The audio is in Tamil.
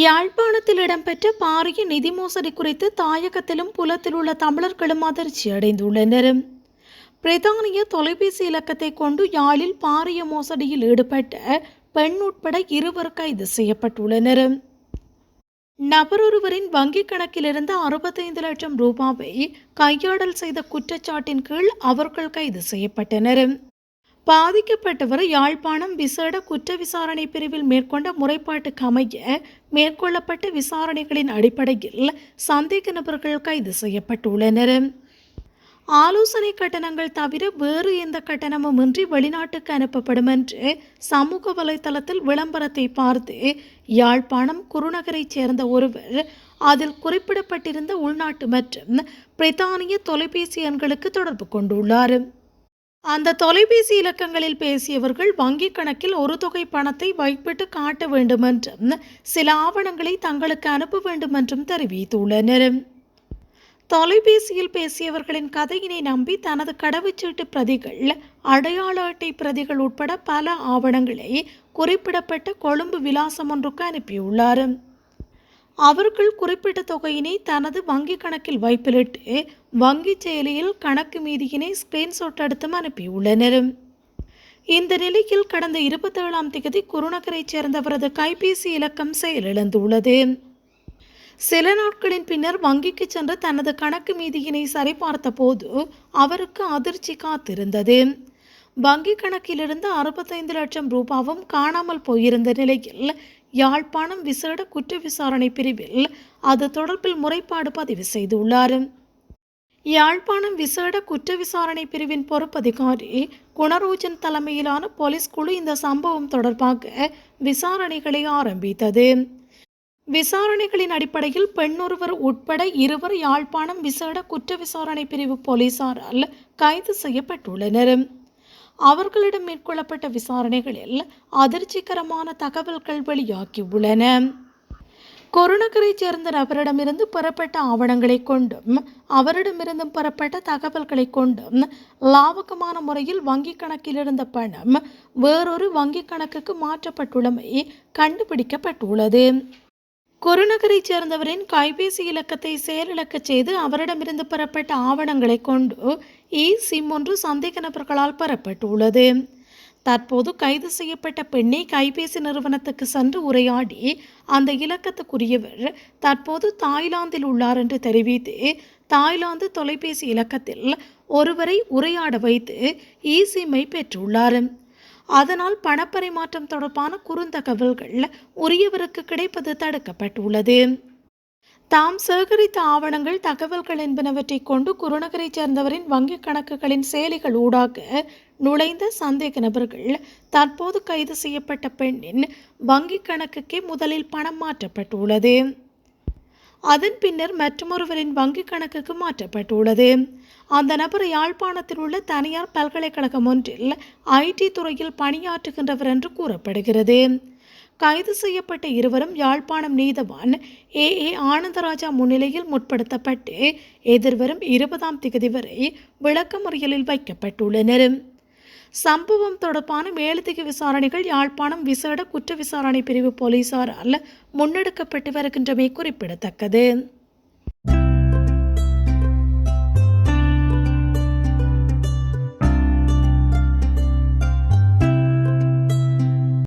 யாழ்ப்பாணத்தில் இடம்பெற்ற பாரிய நிதி மோசடி குறித்து தாயகத்திலும் புலத்தில் உள்ள தமிழர்களும் அதிர்ச்சி அடைந்துள்ளனர் பிரித்தானிய தொலைபேசி இலக்கத்தை கொண்டு யாழில் பாரிய மோசடியில் ஈடுபட்ட பெண் உட்பட இருவர் கைது செய்யப்பட்டுள்ளனர் நபரொருவரின் வங்கிக் கணக்கிலிருந்து அறுபத்தைந்து லட்சம் ரூபாவை கையாடல் செய்த குற்றச்சாட்டின் கீழ் அவர்கள் கைது செய்யப்பட்டனர் பாதிக்கப்பட்டவர் யாழ்ப்பாணம் விசேட குற்ற விசாரணை பிரிவில் மேற்கொண்ட முறைப்பாட்டுக்கு அமைய மேற்கொள்ளப்பட்ட விசாரணைகளின் அடிப்படையில் சந்தேக நபர்கள் கைது செய்யப்பட்டுள்ளனர். ஆலோசனை கட்டணங்கள் தவிர வேறு எந்த கட்டணமும் இன்றி வெளிநாட்டுக்கு அனுப்பப்படும் என்று சமூக வலைதளத்தில் விளம்பரத்தை பார்த்து யாழ்ப்பாணம் குருநகரைச் சேர்ந்த ஒருவர் அதில் குறிப்பிடப்பட்டிருந்த உள்நாட்டு மற்றும் பிரித்தானிய தொலைபேசி எண்களுக்கு தொடர்பு கொண்டுள்ளார். அந்த தொலைபேசி இலக்கங்களில் பேசியவர்கள் வங்கிக் கணக்கில் ஒரு தொகை பணத்தை வைப்பிட்டு காட்ட வேண்டுமென்றும் சில ஆவணங்களை தங்களுக்கு அனுப்ப வேண்டும் என்றும் தெரிவித்துள்ளனர். தொலைபேசியில் பேசியவர்களின் கதையினை நம்பி தனது கடவுச்சீட்டு பிரதிகள் அடையாள அட்டை பிரதிகள் உட்பட பல ஆவணங்களை குறிப்பிடப்பட்ட கொழும்பு விலாசம் ஒன்றுக்கு அனுப்பியுள்ளார். அவர்கள் குறிப்பிட்ட தொகையினை தனது வங்கி கணக்கில் வைப்பிலிட்டு வங்கி செயலியில் கணக்கு மீதியினை ஸ்கிரீன்ஷாட் எடுத்தும் அனுப்பியுள்ளனர் இந்த நிலையில் கடந்த இருபத்தேழாம் தேதி குருநகரைச் சேர்ந்தவரது கைபேசி இலக்கம் செயலிழந்துள்ளது. சில நாட்களின் பின்னர் வங்கிக்கு சென்று தனது கணக்கு மீதியினை சரிபார்த்த போது அவருக்கு அதிர்ச்சி காத்திருந்தது. வங்கி கணக்கிலிருந்து அறுபத்தைந்து லட்சம் ரூபாவும் காணாமல் போயிருந்த நிலையில் யாழ்ப்பாணம் விசேட குற்ற விசாரணை பிரிவில் அது தொடர்பில் முறைப்பாடு பதிவு செய்துள்ளார். யாழ்ப்பாணம் விசேட குற்ற விசாரணை பிரிவின் பொறுப்பதிகாரி குணரோஜன் தலைமையிலான போலீஸ் குழு இந்த சம்பவம் தொடர்பாக விசாரணைகளை ஆரம்பித்தது. விசாரணைகளின் அடிப்படையில் பெண்ணொருவர் உட்பட இருவர் யாழ்ப்பாணம் விசேட குற்ற விசாரணை பிரிவு போலீசாரால் கைது செய்யப்பட்டுள்ளனர். அவர்களிடம் மேற்கொள்ளப்பட்ட விசாரணைகளில் அதிர்ச்சிகரமான தகவல்கள் வெளியாகியுள்ளன கொரோனகரைச் சேர்ந்த நபரிடமிருந்து பெறப்பட்ட ஆவணங்களை கொண்டும் அவரிடமிருந்தும் பெறப்பட்ட தகவல்களை கொண்டும் லாபகமான முறையில் வங்கிக் கணக்கில் இருந்த பணம் வேறொரு வங்கிக் கணக்குக்கு மாற்றப்பட்டுள்ளமை கண்டுபிடிக்கப்பட்டுள்ளது. குருநகரைச் சேர்ந்தவரின் கைபேசி இலக்கத்தை செயலிழக்கச் செய்து அவரிடமிருந்து பெறப்பட்ட ஆவணங்களை கொண்டு இ சிம் ஒன்று சந்தேக நபர்களால் பெறப்பட்டுள்ளது. தற்போது கைது செய்யப்பட்ட பெண்ணை கைபேசி நிறுவனத்துக்கு சென்று உரையாடி அந்த இலக்கத்துக்குரியவர் தற்போது தாய்லாந்தில் உள்ளார் என்று தெரிவித்து தாய்லாந்து தொலைபேசி இலக்கத்தில் ஒருவரை உரையாட வைத்து இ சிம்மை பெற்றுள்ளார். அதனால் பணப்பரிமாற்றம் தொடர்பான குறுந்தகவல்கள் உரியவருக்கு கிடைப்பது தடுக்கப்பட்டுள்ளது. தாம் சேகரித்த ஆவணங்கள் தகவல்கள் என்பனவற்றை கொண்டு குருநகரைச் சேர்ந்தவரின் வங்கிக் கணக்குகளின் செயலிகள் ஊடாக நுழைந்த சந்தேக நபர்கள் தற்போது கைது செய்யப்பட்ட பெண்ணின் வங்கிக் கணக்குக்கே முதலில் பணம் மாற்றப்பட்டுள்ளது. அதன் பின்னர் மற்றொருவரின் வங்கிக் கணக்குக்கு மாற்றப்பட்டுள்ளது. அந்த நபர் யாழ்ப்பாணத்தில் உள்ள தனியார் பல்கலைக்கழகம் ஒன்றில் ஐடி துறையில் பணியாற்றுகின்றவர் என்று கூறப்படுகிறது. கைது செய்யப்பட்ட இருவரும் யாழ்ப்பாணம் நீதவான் ஏ. ஏ. ஆனந்தராஜா முன்னிலையில் முற்படுத்தப்பட்டு எதிர்வரும் இருபதாம் திகதி வரை விளக்கமறியலில் வைக்கப்பட்டுள்ளனர். சம்பவம் தொடர்பான மேலதிக விசாரணைகள் யாழ்ப்பாணம் விசேட குற்ற விசாரணை பிரிவு போலீசாரால் முன்னெடுக்கப்பட்டு வருகின்றமை குறிப்பிடத்தக்கது.